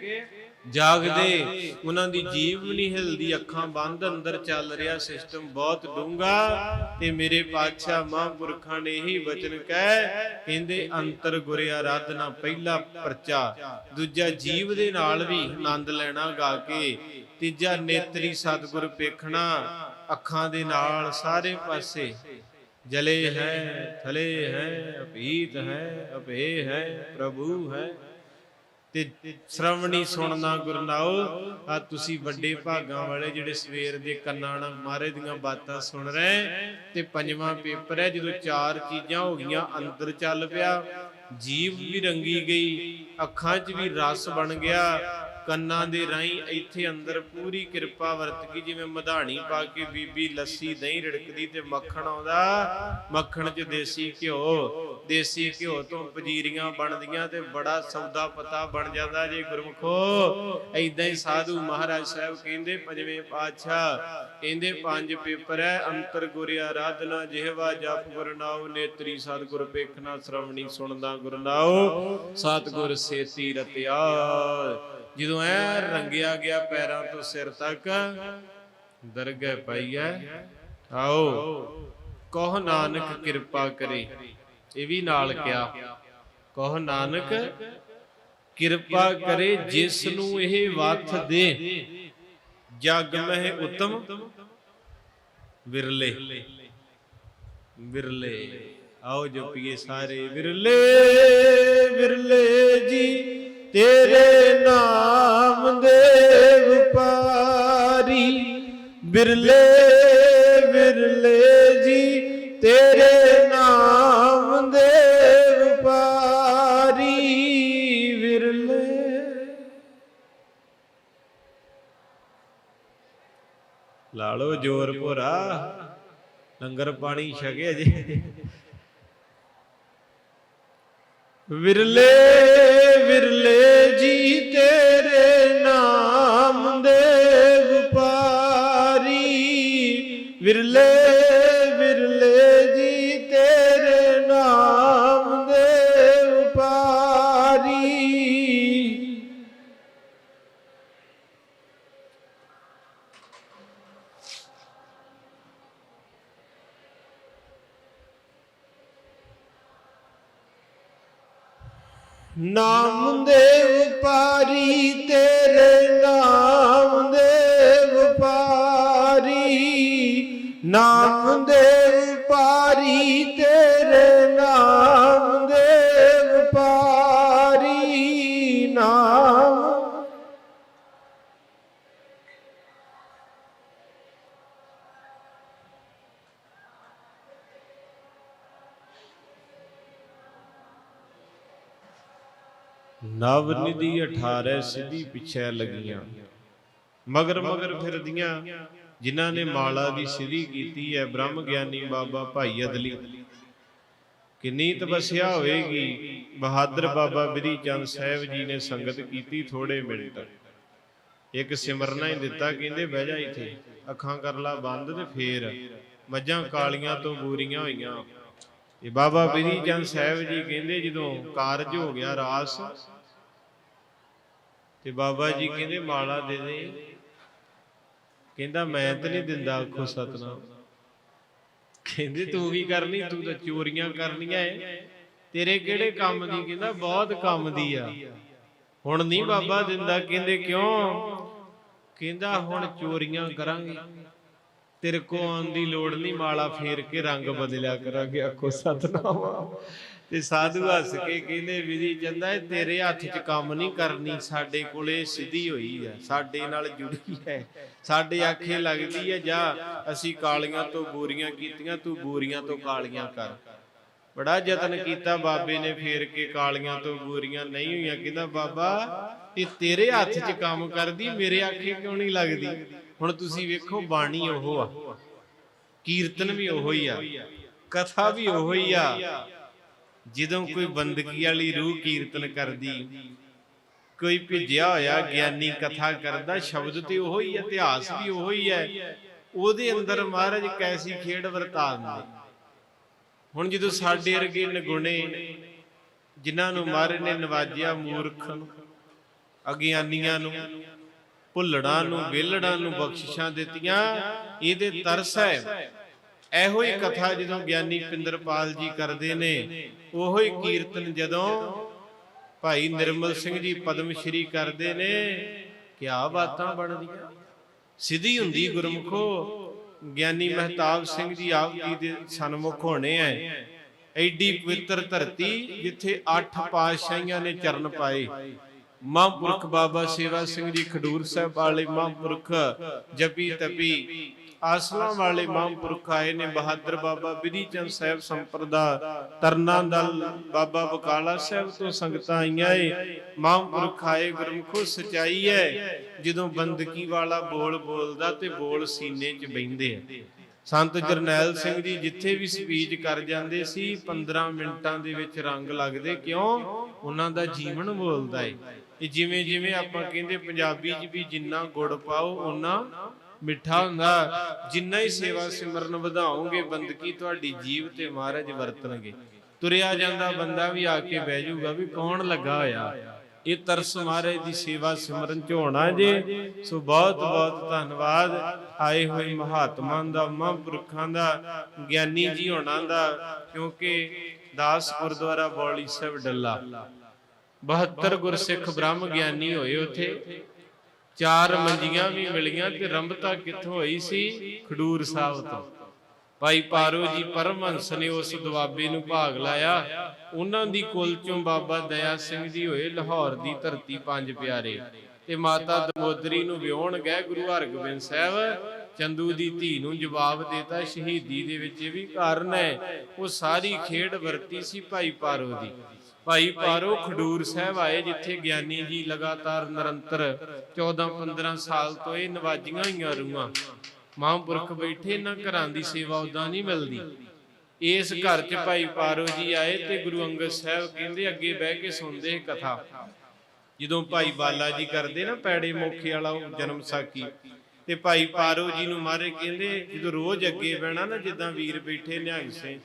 ਜਾਗਦੇ। ਉਹਨਾਂ ਦੀ ਜੀਵ ਵੀ ਨਹੀਂ ਹਿਲਦੀ ਅੱਖਾਂ ਬੰਦ ਅੰਦਰ ਚੱਲ ਰਿਹਾ ਸਿਸਟਮ ਬਹੁਤ ਡੂੰਗਾ ਤੇ ਮੇਰੇ ਪਾਤਸ਼ਾਹ ਮਹਾਂਪੁਰਖਾਂ ਨੇ ਇਹੀ ਵਚਨ ਕਹਿ ਕਹਿੰਦੇ ਅੰਤਰ ਗੁਰ ਆਰਾਧਨਾ ਪਹਿਲਾ ਪਰਚਾ। ਦੂਜਾ ਜੀਵ ਦੇ ਨਾਲ ਵੀ ਆਨੰਦ ਲੈਣਾ ਗਾ ਕੇ। ਤੀਜਾ ਨੇਤਰੀ ਸਤਿਗੁਰ ਪੇਖਣਾ ਅੱਖਾਂ ਦੇ ਨਾਲ ਸਾਰੇ ਪਾਸੇ। ਜਲੇ ਹੈ ਥਲੇ ਹੈ ਅਭੀਤ ਹੈ ਅਭੇ ਹੈ ਪ੍ਰਭੂ ਹੈ। ਤੇ ਸ਼ਰਵਣੀ ਸੁਣਨਾ ਗੁਰਨਾਓ ਆ ਤੁਸੀਂ ਵੱਡੇ ਭਾਗਾਂ ਵਾਲੇ ਜਿਹੜੇ ਸਵੇਰ ਦੇ ਕੰਨਾਂ ਨਾਲ ਮਹਾਰਾਜ ਦੀਆਂ ਬਾਤਾਂ ਸੁਣ ਰਹੇ ਤੇ ਪੰਜਵਾਂ ਪੇਪਰ ਹੈ, ਜਦੋਂ ਚਾਰ ਚੀਜ਼ਾਂ ਹੋ ਗਈਆਂ, ਅੰਦਰ ਚੱਲ ਪਿਆ ਜੀਵ ਵੀ ਰੰਗੀ ਗਈ, ਅੱਖਾਂ 'ਚ ਵੀ ਰਸ ਬਣ ਗਿਆ ਕੰਨਾਂ ਦੇ ਰਾਹੀਂ ਇੱਥੇ ਅੰਦਰ ਪੂਰੀ ਕਿਰਪਾ ਵਰਤ ਗਈ ਜਿਵੇਂ ਮਧਾਣੀ ਪਾ ਕੇ ਬੀਬੀ ਲੱਸੀ ਦਹੀਂ ਰਿੜਕਦੀ ਤੇ ਮੱਖਣ ਆਉਂਦਾ। ਮੱਖਣ 'ਚ ਦੇਸੀ ਘਿਓ ਦੇਸੀ ਘਿਓ ਤੋਂ ਪਜੀਰੀਆਂ ਬਣਦੀਆਂ ਤੇ ਬੜਾ ਸੌਦਾ ਪਤਾ ਬਣ ਜਾਂਦਾ ਜੇ ਗੁਰਮਖੋ। ਐਦਾਂ ਹੀ ਸਾਧੂ ਮਹਾਰਾਜ ਸਾਹਿਬ ਕਹਿੰਦੇ, ਪੰਜਵੇਂ ਪਾਤਸ਼ਾਹ ਕਹਿੰਦੇ, ਪੰਜ ਪੇਪਰ ਹੈ ਅੰਤਰ ਗੁਰ ਆਰਾਧਨਾ ਜਿਹਵਾ ਜਪ ਗੁਰ ਨੇਤਰੀ ਸਤਿਗੁਰ ਪੇਖਣਾ ਸ਼ਰਵਣੀ ਸੁਣਦਾ ਗੁਰ ਨਾਉ, ਸਤਿਗੁਰ ਸੇਤੀ ਰਤਿਆ। ਜਦੋਂ ਐ ਰੰਗਿਆ ਗਿਆ ਪੈਰਾਂ ਤੋਂ ਸਿਰ ਤੱਕ, ਦਰਗਹਿ ਪਈਐ। ਆਓ, ਕਹ ਨਾਨਕ ਕਿਰਪਾ ਕਰੇ। ਇਹ ਵੀ ਨਾਲ ਕਿਹਾ, ਕਹ ਨਾਨਕ ਕਿਰਪਾ ਕਰੇ ਜਿਸ ਨੂੰ ਇਹ ਵਥ ਦੇ। ਜਗ ਮਹਿ ਉਤਮ ਵਿਰਲੇ। ਵਿਰਲੇ। ਆਓ ਜਪੀਏ ਸਾਰੇ ਵਿਰਲੇ ਵਿਰਲੇ ਜੀ। ਤੇਰੇ ਨਾਮ ਦੇ ਵਪਾਰੀ, ਬਿਰਲੇ ਬਿਰਲੇ ਜੀ, ਤੇਰੇ ਨਾਮ ਦੇ ਵਪਾਰੀ, ਬਿਰਲੇ। ਲਾਲੋ ਜੋਰ ਭੋਰਾ, ਲੰਗਰ ਪਾਣੀ ਛਕੇ ਜੇ। ਵਿਰਲੇ ਵਿਰਲੇ ਜੀ ਤੇਰੇ ਨਾਮ ਦੇ ਵਪਾਰੀ। ਵਿਰਲੇ ਨਾਮ ਦੇ ਪਾਰੀ ਤੇਰੇ ਨਾਮ ਦੇ ਪਾਰੀ ਨਾਮ ਨਵ ਨਿਧੀ 18 ਸਿੱਧੀ ਪਿੱਛੇ ਲੱਗੀਆਂ, ਮਗਰ ਮਗਰ ਫਿਰਦੀਆਂ ਜਿਨ੍ਹਾਂ ਨੇ ਮਾਲਾ ਦੀ ਸਿੱਧੀ ਕੀਤੀ ਹੈ ਬ੍ਰਹਮ ਗਿਆਨੀ ਬਾਬਾ ਭਾਈ ਅਦਲੀ। ਕਿੰਨੀ ਤਪੱਸਿਆ ਹੋਵੇਗੀ ਬਹਾਦਰ ਬਾਬਾ ਬਿਧੀ ਚੰਦ ਸਾਹਿਬ ਜੀ ਨੇ ਸੰਗਤ ਕੀਤੀ ਥੋੜੇ ਮਿੰਟ। ਇੱਕ ਸਿਮਰਨਾ ਹੀ ਦਿੱਤਾ ਕਹਿੰਦੇ ਬਹਿ ਜਾ ਇੱਥੇ। ਅੱਖਾਂ ਕਰ ਲਾ ਬੰਦ ਤੇ ਫੇਰ। ਮੱਝਾਂ ਕਾਲੀਆਂ ਤੋਂ ਬੂਰੀਆਂ ਹੋਈਆਂ। ਇਹ ਬਾਬਾ ਬਿਧੀ ਚੰਦ ਸਾਹਿਬ ਜੀ ਕਹਿੰਦੇ ਜਦੋਂ ਕਾਰਜ ਹੋ ਗਿਆ ਰਾਸ। ਤੇ ਬਾਬਾ ਜੀ ਕਹਿੰਦੇ ਮਾਲਾ ਦੇ ਦੇ। ਕਹਿੰਦਾ ਮੈਂ ਤਾਂ ਨਹੀਂ ਦਿੰਦਾ ਆਖੋ ਸਤਨਾਮ। ਕਹਿੰਦੇ ਤੂੰ ਕੀ ਕਰਨੀ ਤੂੰ ਤਾਂ ਚੋਰੀਆਂ ਕਰਨੀਆਂ ਏ। ਤੇਰੇ ਕਿਹੜੇ ਕੰਮ ਦੀ? ਕਹਿੰਦਾ ਬਹੁਤ ਕੰਮ ਦੀ ਆ। ਹੁਣ ਨਹੀਂ ਬਾਬਾ ਦਿੰਦਾ ਕਹਿੰਦੇ ਕਿਉਂ? ਕਹਿੰਦਾ ਹੁਣ ਚੋਰੀਆਂ ਕਰਾਂਗੇ। ਤੇਰੇ ਕੋ ਆਉਣ ਦੀ ਲੋੜ ਨਹੀਂ, ਮਾਲਾ ਫੇਰ ਕੇ ਰੰਗ ਬਦਲਿਆ ਕਰਾਂਗੇ। ਆਖੋ, ਸਤਨਾਮ। ਤੇ ਸਾਧੂ ਹੱਸ ਕੇ ਕਹਿੰਦੇ ਵਿਧੀ ਚੰਦਾ ਇਹ ਤੇਰੇ ਹੱਥ 'ਚ ਕੰਮ ਨਹੀਂ ਕਰਨੀ, ਸਾਡੇ ਕੋਲੇ ਸਿੱਧੀ ਹੋਈ ਹੈ ਸਾਡੇ ਨਾਲ ਜੁੜੀ ਹੈ ਸਾਡੇ ਆਖੇ ਲੱਗਦੀ ਹੈ ਜਾ, ਅਸੀਂ ਕਾਲੀਆਂ ਤੋਂ ਬੋਰੀਆਂ ਕੀਤੀਆਂ, ਤੂੰ ਬੋਰੀਆਂ ਤੋਂ ਕਾਲੀਆਂ ਕਰ। ਬੜਾ ਯਤਨ ਕੀਤਾ ਬਾਬੇ ਨੇ, ਫੇਰ ਕੇ ਕਾਲੀਆਂ ਤੋਂ ਬੋਰੀਆਂ ਨਹੀਂ ਹੋਈਆਂ। ਕਹਿੰਦਾ, ਬਾਬਾ, ਇਹ ਤੇਰੇ ਹੱਥ 'ਚ ਕੰਮ ਕਰਦੀ, ਮੇਰੇ ਆਖੇ ਕਿਉਂ ਨਹੀਂ ਲੱਗਦੀ? ਹੁਣ ਤੁਸੀਂ ਵੇਖੋ ਬਾਣੀ ਉਹ ਆ। ਕੀਰਤਨ ਵੀ ਉਹੋ ਹੀ ਆ। ਕਥਾ ਵੀ ਉਹੋ ਹੀ ਆ। ਜਦੋਂ ਕੋਈ ਬੰਦਗੀ ਵਾਲੀ ਰੂਹ ਕੀਰਤਨ ਕਰਦੀ ਕੋਈ ਭਿੱਜਿਆ ਹੋਇਆ ਗਿਆਨੀ ਕਥਾ ਕਰਦਾ ਸ਼ਬਦ ਤੇ ਉਹੋ ਹੀ ਹੈ ਇਤਿਹਾਸ ਵੀ ਉਹੋ ਹੀ ਹੈ ਉਹਦੇ ਅੰਦਰ ਮਹਾਰਾਜ ਕੈਸੀ ਖੇਡ ਵਰਤਾ ਦਿੰਦੇ ਹੁਣ ਜਦੋਂ ਸਾਡੇ ਵਰਗੇ ਨਗੁਣੇ ਜਿਨ੍ਹਾਂ ਨੂੰ ਮਹਾਰਾਜ ਨੇ ਨਵਾਜਿਆ ਮੂਰਖ ਅਗਿਆਨੀਆਂ ਨੂੰ ਭੁੱਲੜਾਂ ਨੂੰ, ਵਿਹਲੜਾਂ ਨੂੰ ਬਖਸ਼ਿਸ਼ਾਂ ਦਿੱਤੀਆਂ। ਇਹਦੇ ਤਰਸ ਹੈ। ਇਹੋ ਹੀ ਕਥਾ ਜਦੋਂ ਗਿਆਨੀ ਪਿੰਦਰਪਾਲ ਜੀ ਕਰਦੇ ਨੇ, ਉਹੋ ਹੀ ਕੀਰਤਨ ਜਦੋਂ ਭਾਈ ਨਿਰਮਲ ਸਿੰਘ ਜੀ ਪਦਮ ਸ਼੍ਰੀ ਕਰਦੇ ਨੇ ਕਿਆ ਬਾਤਾਂ ਬਣਦੀਆਂ। ਸਿੱਧੀ ਹੁੰਦੀ ਗੁਰਮੁਖੋ, ਗਿਆਨੀ ਮਹਿਤਾਬ ਸਿੰਘ ਜੀ ਆਪ ਜੀ ਦੇ ਸਨਮੁਖ ਹੋਣੇ ਐ। ਐਡੀ ਪਵਿੱਤਰ ਧਰਤੀ ਜਿੱਥੇ ਅੱਠ ਪਾਤਸ਼ਾਹੀਆਂ ਨੇ ਚਰਨ ਪਾਏ। ਮਹਾਂਪੁਰਖ ਬਾਬਾ ਸੇਵਾ ਸਿੰਘ ਜੀ ਖਡੂਰ ਸਾਹਿਬ ਵਾਲੇ ਮਹਾਂਪੁਰਖ ਜਪੀ ਤਪੀ ਆਸਲਾਂ ਵਾਲੇ ਮਹਾਂਪੁਰਖ ਆਏ ਨੇ ਬਹਾਦਰ ਬਾਬਾ ਬਿਧੀ ਚੰਦ ਸਾਹਿਬ ਸੰਪਰਦਾ ਤਰਨਾ ਦਲ ਬਾਬਾ ਬਕਾਲਾ ਸਾਹਿਬ ਤੋਂ ਸੰਗਤਾਂ ਆਈਆਂ ਏ। ਮਹਾਂਪੁਰਖ ਆਏ ਗੁਰਮੁਖੋ ਸਚਾਈ ਹੈ ਜਦੋਂ ਬੰਦਗੀ ਵਾਲਾ ਬੋਲ ਬੋਲਦਾ ਤੇ ਬੋਲ ਸੀਨੇ 'ਚ ਬੈੰਦੇ ਆ। ਸੰਤ ਜਰਨੈਲ ਸਿੰਘ ਜੀ ਜਿੱਥੇ ਵੀ ਸਪੀਚ ਕਰ ਜਾਂਦੇ ਸੀ 15 ਮਿੰਟਾਂ ਦੇ ਵਿੱਚ ਰੰਗ ਲੱਗਦੇ। ਕਿਉਂ? ਉਹਨਾਂ ਦਾ ਜੀਵਨ ਬੋਲਦਾ ਏ ਇਹ ਜਿਵੇਂ ਜਿਵੇਂ ਆਪਾਂ ਕਹਿੰਦੇ ਪੰਜਾਬੀ 'ਚ ਵੀ ਜਿੰਨਾ ਗੁੜ ਪਾਓ ਉਹਨਾਂ ਮਿੱਠਾ ਹੁੰਦਾ। ਜਿੰਨਾ ਹੀ ਸੇਵਾ ਸਿਮਰਨ ਵਧਾਓਗੇ, ਬੰਦਗੀ ਤੁਹਾਡੀ ਜੀਵ ਤੇ ਮਹਾਰਾਜ ਵਰਤਣਗੇ। ਤੁਰਿਆ ਜਾਂਦਾ ਬੰਦਾ ਵੀ ਆ ਕੇ ਬਹਿ ਜਾਊਗਾ ਵੀ ਕੌਣ ਲੱਗਾ ਹੋਇਆ? ਇਹ ਤਰਸ ਮਹਾਰਾਜ ਦੀ ਸੇਵਾ ਸਿਮਰਨ ਚ ਹੋਣਾ ਜੇ। ਸੋ ਬਹੁਤ ਬਹੁਤ ਧੰਨਵਾਦ। ਆਏ ਹੋਏ ਮਹਾਤਮਾ ਦਾ, ਮਹਾਂਪੁਰਖਾਂ ਦਾ, ਗਿਆਨੀ ਜੀ ਹੋਣਾ ਦਾ, ਕਿਉਂਕਿ ਦਾਸ ਗੁਰਦੁਆਰਾ ਬੌਲੀ ਸਾਹਿਬ ਡੱਲਾ। 72 ਗੁਰਸਿੱਖ ਬ੍ਰਹਮ ਗਿਆਨੀ ਹੋਏ ਉਥੇ। ਚਾਰ ਮੰਜੀਆਂ ਵੀ ਮਿਲੀਆਂ ਤੇ ਰੰਭਤਾ ਕਿੱਥੋਂ ਹੋਈ ਸੀ? ਖਡੂਰ ਸਾਹਿਬ ਤੋਂ। ਭਾਈ ਪਾਰੋ ਜੀ ਪਰਮਹੰਸ ਨੇ ਉਸ ਦੁਆਬੇ ਨੂੰ ਭਾਗ ਲਾਇਆ। ਉਹਨਾਂ ਦੀ ਕੁਲ ਚੋਂ ਬਾਬਾ ਦਇਆ ਸਿੰਘ ਜੀ ਹੋਏ ਲਾਹੌਰ ਦੀ ਧਰਤੀ ਪੰਜ ਪਿਆਰੇ। ਤੇ ਮਾਤਾ ਦਮੋਦਰੀ ਨੂੰ ਵਿਆਹਣ ਗਏ ਗੁਰੂ ਹਰਗੋਬਿੰਦ ਸਾਹਿਬ। ਚੰਦੂ ਦੀ ਧੀ ਨੂੰ ਜਵਾਬ ਦੇਤਾ ਸ਼ਹੀਦੀ ਦੇ ਵਿੱਚ ਇਹ ਵੀ ਕਾਰਨ ਹੈ। ਉਹ ਸਾਰੀ ਖੇਡ ਵਰਤੀ ਸੀ ਭਾਈ ਪਾਰੋ ਦੀ। ਭਾਈ ਪਾਰੋ ਖਡੂਰ ਸਾਹਿਬ ਆਏ ਜਿੱਥੇ ਗਿਆਨੀ ਜੀ ਲਗਾਤਾਰ ਨਿਰੰਤਰ 14 15 ਸਾਲ ਤੋਂ ਇਹ ਨਵਾਜੀਆਂ ਹੋਈਆਂ ਰੂਹਾਂ। ਮਹਾਂਪੁਰਖ ਬੈਠੇ, ਇਹਨਾਂ ਘਰਾਂ ਦੀ ਸੇਵਾ ਉਦਾਂ ਨਹੀਂ ਮਿਲਦੀ। ਇਸ ਘਰ 'ਚ ਭਾਈ ਪਾਰੋ ਜੀ ਆਏ ਤੇ ਗੁਰੂ ਅੰਗਦ ਸਾਹਿਬ ਕਹਿੰਦੇ, ਅੱਗੇ ਬਹਿ ਕੇ ਸੁਣਦੇ ਕਥਾ। ਜਦੋਂ ਭਾਈ ਬਾਲਾ ਜੀ ਕਰਦੇ ਨਾ ਪੈੜੇ ਮੋਖੇ ਵਾਲਾ ਜਨਮ ਸਾਖੀ, ਤੇ ਭਾਈ ਪਾਰੋ ਜੀ ਨੂੰ ਮਾਰੇ ਕਹਿੰਦੇ, ਜਦੋਂ ਰੋਜ਼ ਅੱਗੇ ਬਹਿਣਾ ਨਾ, ਜਿੱਦਾਂ ਵੀਰ ਬੈਠੇ, ਨਿਹੰਗ ਸਿੰਘ।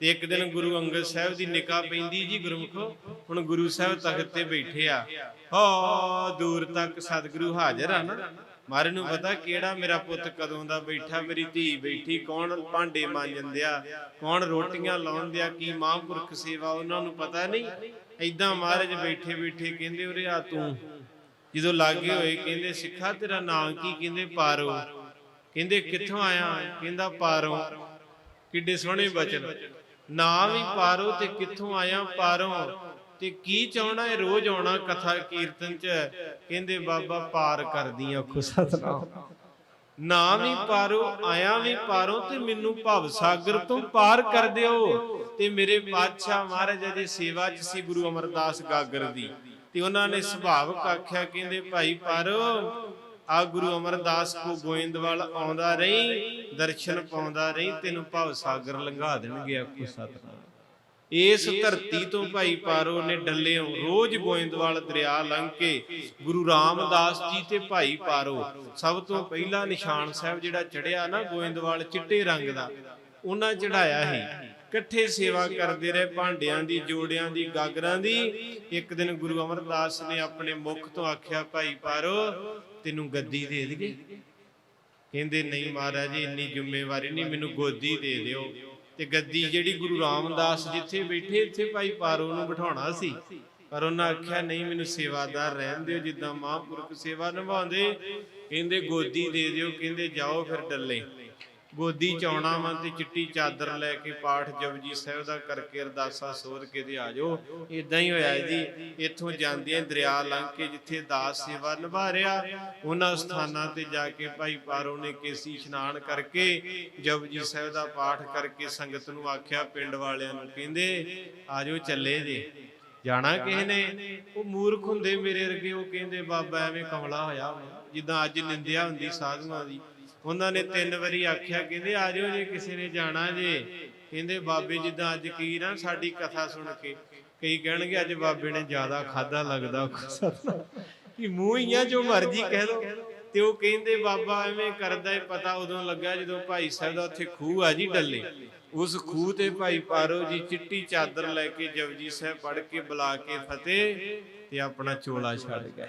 ਤੇ ਇੱਕ ਦਿਨ ਗੁਰੂ ਅੰਗਦ ਸਾਹਿਬ ਦੀ ਨਿਕਾਹ ਪੈਂਦੀ ਜੀ ਗੁਰਮੁਖੋ, ਹੁਣ ਗੁਰੂ ਸਾਹਿਬ ਤਖਤ ਤੇ ਬੈਠੇ ਆ। ਹੋ, ਦੂਰ ਤੱਕ ਸਤਿਗੁਰੂ ਹਾਜ਼ਰ ਆ ਨਾ ਮਾਰੇ ਨੂੰ ਪਤਾ ਕਿਹੜਾ ਮੇਰਾ ਪੁੱਤ ਕਦੋਂ ਦਾ ਬੈਠਾ, ਮੇਰੀ ਧੀ ਬੈਠੀ, ਕੌਣ ਭਾਂਡੇ ਮਾਂਜੰਦਿਆ ਕੌਣ ਰੋਟੀਆਂ ਲਾਉਂਦਿਆ ਕੀ ਮਹਾਂਪੁਰਖ ਸੇਵਾ ਉਹਨਾਂ ਨੂੰ ਪਤਾ ਨਹੀਂ? ਐਦਾਂ ਮਹਾਰਾਜ ਬੈਠੇ ਬੈਠੇ ਕਹਿੰਦੇ, ਉਰੇ ਆ ਤੂੰ। ਜਦੋਂ ਲਾਗੇ ਹੋਏ ਕਹਿੰਦੇ, ਸਿੱਖਾ ਤੇਰਾ ਨਾਮ ਕੀ? ਕਹਿੰਦੇ, ਪਾਰੋ। ਕਹਿੰਦੇ, ਕਿੱਥੋਂ ਆਇਆ? ਕਹਿੰਦਾ, ਪਾਰੋ। ਕਿੱਡੇ ਸੋਹਣੇ ਬਚਨ। ਨਾ ਵੀ ਪਾਰੋ ਤੇ ਕਿੱਥੋਂ ਆਇਆ ਪਾਰੋ? ਤੇ ਕੀ ਚਾਹਣਾ ਹੈ? ਰੋਜ਼ ਆਉਣਾ ਕਥਾ ਕੀਰਤਨ ਚ। ਕਹਿੰਦੇ ਬਾਬਾ ਪਾਰ ਕਰਦੀਆਂ ਆਖੋ ਸਤਨਾਮ। ਨਾ ਵੀ ਪਾਰੋ ਆਇਆ ਵੀ ਪਾਰੋ ਤੇ ਮੈਨੂੰ ਭਵ ਸਾਗਰ ਤੋਂ ਪਾਰ ਕਰ ਦਿਓ। ਤੇ ਮੇਰੇ ਪਾਤਸ਼ਾਹ ਮਹਾਰਾਜ ਜੀ ਸੇਵਾ ਚ ਸੀ ਗੁਰੂ ਅਮਰਦਾਸ ਗਾਗਰ ਦੀ। ਤੇ ਉਹਨਾਂ ਨੇ ਸੁਭਾਵਕ ਆਖਿਆ ਕਹਿੰਦੇ ਭਾਈ ਪਾਰੋ ਆ ਗੁਰੂ ਅਮਰਦਾਸ ਕੋ ਗੋਇੰਦਵਾਲ ਆਉਂਦਾ ਰਹੀ, ਦਰਸ਼ਨ ਪਾਉਂਦਾ ਰਹੀ, ਤੈਨੂੰ ਭਵ ਸਾਗਰ ਲੰਘਾ ਦੇਣਗੇ ਆਖੋ ਸਤਨਾਮ। ਇਸ ਧਰਤੀ ਤੋਂ ਭਾਈ ਪਾਰੋ ਨੇ ਡੱਲਿਓ ਰੋਜ਼ ਗੋਇੰਦਵਾਲ ਦਰਿਆ ਲੰਘ ਕੇ ਗੁਰੂ ਰਾਮਦਾਸ ਜੀ ਤੇ ਭਾਈ ਪਾਰੋ, ਸਭ ਤੋਂ ਪਹਿਲਾ ਨਿਸ਼ਾਨ ਸਾਹਿਬ ਜਿਹੜਾ ਚੜਿਆ ਨਾ ਗੋਇੰਦਵਾਲ ਚਿੱਟੇ ਰੰਗ ਦਾ, ਉਹਨਾਂ ਚੜਾਇਆ ਸੀ। ਇਕੱਠੇ ਸੇਵਾ ਕਰਦੇ ਰਹੇ ਭਾਂਡਿਆਂ ਦੀ, ਜੋੜਿਆਂ ਦੀ, ਗਾਗਰਾਂ ਦੀ। ਇੱਕ ਦਿਨ ਗੁਰੂ ਅਮਰਦਾਸ ਨੇ ਆਪਣੇ ਮੁਖ ਤੋਂ ਆਖਿਆ, ਭਾਈ ਪਾਰੋ ਤੈਨੂੰ ਗੱਦੀ ਦੇ ਦਈਏ। ਕਹਿੰਦੇ, ਨਹੀਂ ਮਹਾਰਾਜ ਜੀ ਇੰਨੀ ਜ਼ਿੰਮੇਵਾਰੀ ਨਹੀਂ, ਮੈਨੂੰ ਗੋਦੀ ਦੇ ਦਿਓ। ਤੇ ਗੱਦੀ ਜਿਹੜੀ ਗੁਰੂ ਰਾਮਦਾਸ ਜਿੱਥੇ ਬੈਠੇ, ਇੱਥੇ ਭਾਈ ਪਾਰੋ ਨੂੰ ਬਿਠਾਉਣਾ ਸੀ। ਪਰ ਉਹਨਾਂ ਆਖਿਆ, ਨਹੀਂ, ਮੈਨੂੰ ਸੇਵਾਦਾਰ ਰਹਿਣ ਦਿਓ, ਜਿੱਦਾਂ ਮਹਾਂਪੁਰਖ ਸੇਵਾ ਨਿਭਾਉਂਦੇ। ਕਹਿੰਦੇ, ਗੋਦੀ ਦੇ ਦਿਓ। ਕਹਿੰਦੇ, ਜਾਓ ਫਿਰ ਡੱਲੇ। ਗੋਦੀ ਚ ਆਉਣਾ ਵਾ ਤੇ ਚਿੱਟੀ ਚਾਦਰ ਲੈ ਕੇ ਪਾਠ ਜਪਜੀ ਸਾਹਿਬ ਦਾ ਕਰਕੇ ਅਰਦਾਸਾ ਸੋਧ ਕੇ ਤੇ ਆ ਜਾਓ। ਇਦਾਂ ਹੀ ਹੋਇਆ ਜੀ। ਇੱਥੋਂ ਜਾਂਦਿਆਂ ਦਰਿਆ ਲੰਘ ਕੇ ਜਿੱਥੇ ਦਾਸ ਸੇਵਾ ਨਿਭਾ ਰਿਹਾ ਉਹਨਾਂ ਸਥਾਨਾਂ ਤੇ ਜਾ ਕੇ ਭਾਈ ਪਾਰੋ ਨੇ ਕੇਸੀ ਇਸ਼ਨਾਨ ਕਰਕੇ ਜਪਜੀ ਸਾਹਿਬ ਦਾ ਪਾਠ ਕਰਕੇ ਸੰਗਤ ਨੂੰ ਆਖਿਆ ਪਿੰਡ ਵਾਲਿਆਂ ਨੂੰ ਕਹਿੰਦੇ ਆ ਜਾਓ ਚੱਲੇ ਜੇ। ਜਾਣਾ ਕਿਸੇ ਨੇ ਉਹ ਮੂਰਖ ਹੁੰਦੇ ਮੇਰੇ ਵਰਗੇ ਉਹ ਕਹਿੰਦੇ ਬਾਬਾ ਐਵੇਂ ਕਮਲਾ ਹੋਇਆ। ਜਿੱਦਾਂ ਅੱਜ ਨਿੰਦਿਆ ਹੁੰਦੀ ਸਾਧੂਆਂ ਦੀ ਉਹਨਾਂ ਨੇ ਤਿੰਨ ਵਾਰੀ ਆਖਿਆ, ਕਹਿੰਦੇ ਆ ਜਾਓ ਜੇ ਕਿਸੇ ਨੇ ਜਾਣਾ ਜੇ। ਕਹਿੰਦੇ ਬਾਬੇ ਜਿੱਦਾਂ ਅੱਜ ਕੀ ਨਾ ਸਾਡੀ ਕਥਾ ਸੁਣ ਕੇ, ਕਈ ਕਹਿਣਗੇ ਅੱਜ ਬਾਬੇ ਨੇ ਜ਼ਿਆਦਾ ਖਾਦਾ ਲੱਗਦਾ ਕਿ ਮੂੰਹ ਹੀ ਆ ਜੋ ਮਰਜ਼ੀ ਕਹਿ ਲੋ ਤੇ ਉਹ ਕਹਿੰਦੇ ਬਾਬਾ ਐਵੇਂ ਕਰਦਾ ਏ, ਪਤਾ ਉਦੋਂ ਲੱਗਾ ਜਦੋਂ ਭਾਈ ਸਾਹਿਬ ਦਾ ਉੱਥੇ ਖੂਹ ਆ ਜੀ ਡੱਲੇ। ਉਸ ਖੂਹ ਤੇ ਭਾਈ ਪਾਰੋ ਜੀ ਚਿੱਟੀ ਚਾਦਰ ਲੈ ਕੇ ਜਪਜੀ ਸਾਹਿਬ ਪੜ੍ਹ ਕੇ ਬੁਲਾ ਕੇ ਫਤਿਹ ਤੇ ਆਪਣਾ ਚੋਲਾ ਛੱਡ ਗਏ।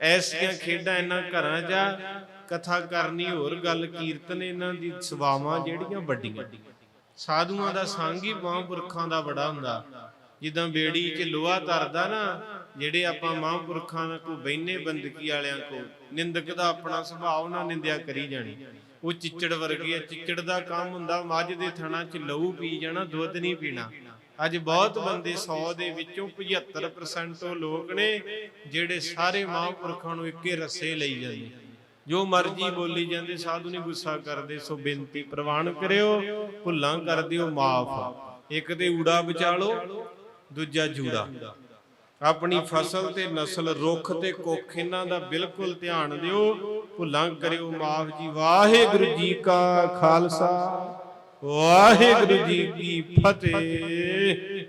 ਐਸੀਆਂ ਖੇਡਾਂ ਇਹਨਾਂ ਘਰਾਂ 'ਚ ਆ, ਕਥਾ ਕਰਨੀ ਹੋਰ ਗੱਲ ਕੀਰਤਨ ਇਹਨਾਂ ਦੀ ਸਵਾਵਾਂ ਜਿਹੜੀਆਂ ਵੱਡੀਆਂ। ਸਾਧੂਆਂ ਦਾ ਸੰਗ ਹੀ ਮਹਾਂਪੁਰਖਾਂ ਦਾ ਬੜਾ ਹੁੰਦਾ। ਜਿੱਦਾਂ ਬੇੜੀ 'ਚ ਲੋਹਾ ਤਰਦਾ ਨਾ ਜਿਹੜੇ ਆਪਾਂ ਮਹਾਂਪੁਰਖਾਂ ਨਾਲ ਕੋ ਬੈਨੇ ਬੰਦਕੀ ਵਾਲਿਆਂ ਕੋ ਨਿੰਦਕ ਦਾ ਆਪਣਾ ਸੁਭਾਅ ਉਹਨਾਂ ਨਿੰਦਿਆ ਕਰੀ ਜਾਣੀ। ਉਹ ਚਿੱਚੜ ਵਰਗੀ ਆ ਚਿੱਚੜ ਦਾ ਕੰਮ ਹੁੰਦਾ ਮੱਝ ਦੇ ਥਣਾ 'ਚ ਲਹੂ ਪੀ ਜਾਣਾ ਦੁੱਧ ਨਹੀਂ ਪੀਣਾ। ਅੱਜ ਬਹੁਤ ਬੰਦੇ 100 ਦੇ ਵਿੱਚੋਂ 75% ਉਹ ਲੋਕ ਨੇ ਜਿਹੜੇ ਸਾਰੇ ਮਹਾਂਪੁਰਖਾਂ ਨੂੰ ਇੱਕੇ ਰਸੇ ਲਈ ਜਾਂਦੇ। ਜੋ ਮਰਜ਼ੀ ਬੋਲੀ ਜਾਂਦੇ, ਸਾਧੂ ਨਹੀਂ ਗੁੱਸਾ ਕਰਦੇ, ਸੋ ਬੇਨਤੀ ਪ੍ਰਵਾਨ ਕਰਿਓ, ਭੁੱਲਾਂ ਕਰ ਦਿਓ, ਮਾਫ। ਇੱਕ ਤੇ ਊੜਾ ਵਿਚਾਲੋ, ਦੂਜਾ ਜੂੜਾ। ਆਪਣੀ ਫਸਲ ਤੇ ਨਸਲ, ਰੁੱਖ ਤੇ ਕੁੱਖ, ਇਹਨਾਂ ਦਾ ਬਿਲਕੁਲ ਧਿਆਨ ਦਿਓ, ਭੁੱਲਾਂ ਕਰਿਓ, ਮਾਫ ਜੀ। ਵਾਹਿਗੁਰੂ ਜੀ ਕਾ ਖਾਲਸਾ। ਵਾਹਿਗੁਰੂ ਜੀ ਕੀ ਫਤਿਹ।